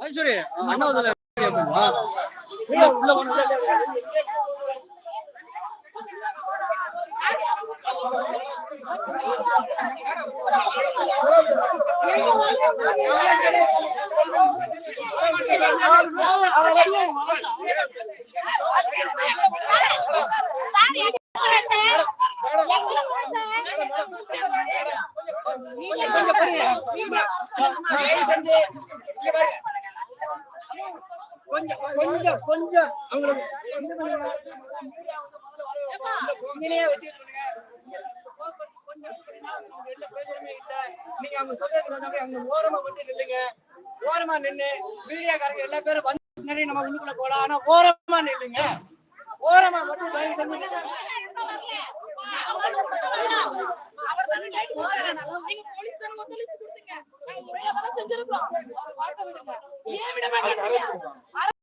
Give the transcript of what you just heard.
ஐஸ்வரி அண்ணாவதுல கொஞ்சம் கொஞ்சம் கொஞ்சம் அவங்களுக்கு இது வச்சு நீங்க அவங்க சொல்றதுக்கு தகுந்த அவங்க ஓரமா மட்டும் நில்லுங்க ஓரமா நின்னு மீடியாக்காரங்க எல்லா பேரும் வந்து முன்னாடி நம்ம உள்ளுக்குள்ள போலாம் ஆனா ஓரமா நில்லுங்க ஓரமா மட்டும் தயவு செஞ்சு நில்லுங்க. ஏன் விட மாட்டேங்கிறீங்க